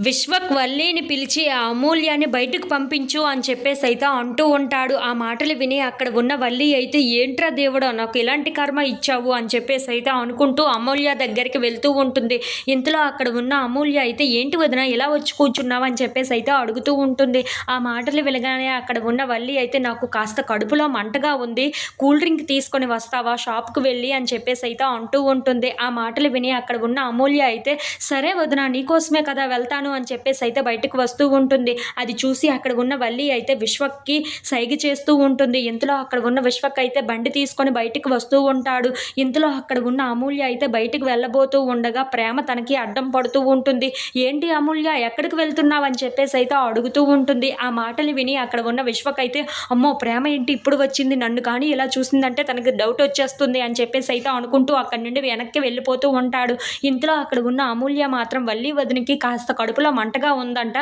విశ్వక్ వల్లీని పిలిచి ఆ అమూల్యాన్ని బయటకు పంపించు అని చెప్పేసి అయితే అంటూ ఉంటాడు. ఆ మాటలు విని అక్కడ ఉన్న వల్లి అయితే ఏంట్రా దేవుడో నాకు ఇలాంటి కర్మ ఇచ్చావు? అని చెప్పేసి అయితే అనుకుంటూ అమూల్య దగ్గరికి వెళ్తూ ఉంటుంది. ఇంతలో అక్కడ ఉన్న అమూల్య అయితే ఏంటి వదిన ఇలా వచ్చి కూర్చున్నావు? అని చెప్పేసి అయితే అడుగుతూ ఉంటుంది. ఆ మాటలు వినగానే అక్కడ ఉన్న వల్లి అయితే నాకు కాస్త కడుపులో మంటగా ఉంది. కూల్ డ్రింక్ తీసుకొని వస్తావా? షాప్కి వెళ్ళి అని చెప్పేసి అయితే అంటూ ఉంటుంది. ఆ మాటలు విని అక్కడ ఉన్న అమూల్య అయితే సరే వదిన నీకోసమే కదా వెళ్తాను. అని చెప్పేసి అయితే బయటకు వస్తూ ఉంటుంది. అది చూసి అక్కడ ఉన్న వల్లి అయితే విశ్వక్కి సైగ చేస్తూ ఉంటుంది. ఇంతలో అక్కడ ఉన్న విశ్వక్ అయితే బండి తీసుకొని బయటకు వస్తూ ఉంటాడు. ఇంతలో అక్కడ ఉన్న అమూల్య అయితే బయటకు వెళ్ళబోతూ ఉండగా ప్రేమ తనకి అడ్డం పడుతూ ఉంటుంది. ఏంటి అమూల్య ఎక్కడికి వెళ్తున్నావు? అని చెప్పేసి అయితే అడుగుతూ ఉంటుంది. ఆ మాటలు విని అక్కడ ఉన్న విశ్వక్ అయితే అమ్మో ప్రేమ ఏంటి ఇప్పుడు వచ్చింది? నన్ను కానీ ఇలా చూసిందంటే తనకి డౌట్ వచ్చేస్తుంది అని చెప్పేసి అయితే అనుకుంటూ అక్కడి నుండి వెనక్కి వెళ్ళిపోతూ ఉంటాడు. ఇంతలో అక్కడ ఉన్న అమూల్య మాత్రం వల్లి వదినికి కాస్త కడు కడుపులో మంటగా ఉందంట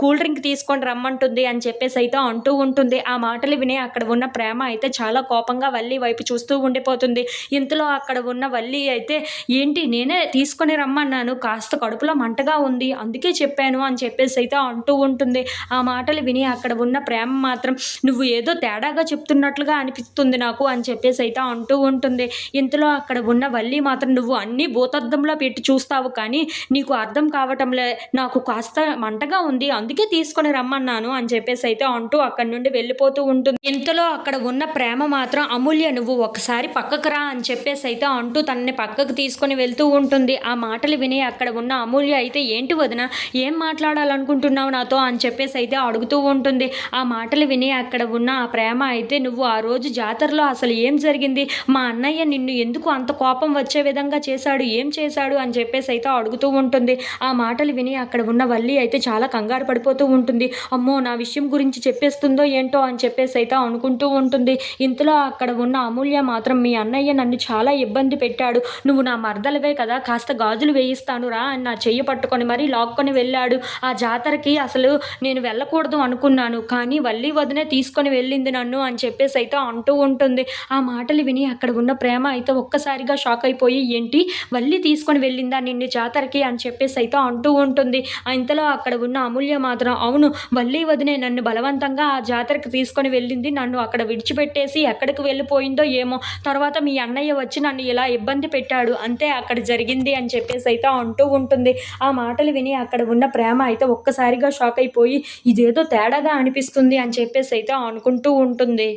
కూల్ డ్రింక్ తీసుకొని రమ్మంటుంది అని చెప్పేసి అయితే అంటూ ఉంటుంది. ఆ మాటలు విని అక్కడ ఉన్న ప్రేమ అయితే చాలా కోపంగా వల్లి వైపు చూస్తూ ఉండిపోతుంది. ఇంతలో అక్కడ ఉన్న వల్లి అయితే ఏంటి నేనే తీసుకొని రమ్మన్నాను కాస్త కడుపులో మంటగా ఉంది అందుకే చెప్పాను అని చెప్పేసి అయితే అంటూ ఉంటుంది. ఆ మాటలు విని అక్కడ ఉన్న ప్రేమ మాత్రం నువ్వు ఏదో తేడాగా చెప్తున్నట్లుగా అనిపిస్తుంది నాకు అని చెప్పేసి అయితే అంటూ ఉంటుంది. ఇంతలో అక్కడ ఉన్న వల్లి మాత్రం నువ్వు అన్నీ భూతద్దంలో పెట్టి చూస్తావు కానీ నీకు అర్థం కావటంలే నాకు కాస్త మంటగా ఉంది అందుకే తీసుకొని రమ్మన్నాను అని చెప్పేసి అయితే అంటూ అక్కడి నుండి వెళ్ళిపోతూ ఉంటుంది. ఇంతలో అక్కడ ఉన్న ప్రేమ మాత్రం అమూల్య నువ్వు ఒకసారి పక్కకు రా అని చెప్పేసి అయితే అంటూ తనని పక్కకు తీసుకొని వెళ్తూ ఉంటుంది. ఆ మాటలు విని అక్కడ ఉన్న అమూల్య అయితే ఏంటి వదిన ఏం మాట్లాడాలనుకుంటున్నావు నాతో? అని చెప్పేసి అయితే అడుగుతూ ఉంటుంది. ఆ మాటలు విని అక్కడ ఉన్న ఆ ప్రేమ అయితే నువ్వు ఆ రోజు జాతరలో అసలు ఏం జరిగింది? మా అన్నయ్య నిన్ను ఎందుకు అంత కోపం వచ్చే విధంగా చేశాడు? ఏం చేశాడు? అని చెప్పేసి అయితే అడుగుతూ ఉంటుంది. ఆ మాటలు విని అక్కడ ఉన్న వల్లి అయితే చాలా కంగారు పడిపోతూ ఉంటుంది. అమ్మో నా విషయం గురించి చెప్పేస్తుందో ఏంటో అని చెప్పేసి అయితే అనుకుంటూ ఉంటుంది. ఇంతలో అక్కడ ఉన్న అమూల్య మాత్రం మీ అన్నయ్య నన్ను చాలా ఇబ్బంది పెట్టాడు. నువ్వు నా మర్దలవే కదా కాస్త గాజులు వేయిస్తాను రా అని నా చెయ్యి పట్టుకొని మరీ లాక్కొని వెళ్ళాడు. ఆ జాతరకి అసలు నేను వెళ్ళకూడదు అనుకున్నాను కానీ వల్లి వదినే తీసుకొని వెళ్ళింది నన్ను అని చెప్పేసి అయితే అంటూ ఉంటుంది. ఆ మాటలు విని అక్కడ ఉన్న ప్రేమ అయితే ఒక్కసారిగా షాక్ అయిపోయి ఏంటి వల్లి తీసుకొని వెళ్ళిందా నిన్ను జాతరకి? అని చెప్పేసి అయితే అంటూ ఉంటుంది. ఆ ఇంతలో అక్కడ ఉన్న అమూల్య మాత్రం అవును వల్లి వదినే నన్ను బలవంతంగా ఆ జాతరకి తీసుకొని వెళ్ళింది. నన్ను అక్కడ విడిచిపెట్టేసి ఎక్కడికి వెళ్ళిపోయిందో ఏమో. తర్వాత మీ అన్నయ్య వచ్చి నన్ను ఇలా ఇబ్బంది పెట్టాడు. అంతే అక్కడ జరిగింది అని చెప్పేసి అయితే అంటూ ఉంటుంది. ఆ మాటలు విని అక్కడ ఉన్న ప్రేమ అయితే ఒక్కసారిగా షాక్ అయిపోయి ఇదేదో తేడాగా అనిపిస్తుంది అని చెప్పేసి అయితే అనుకుంటూ ఉంటుంది.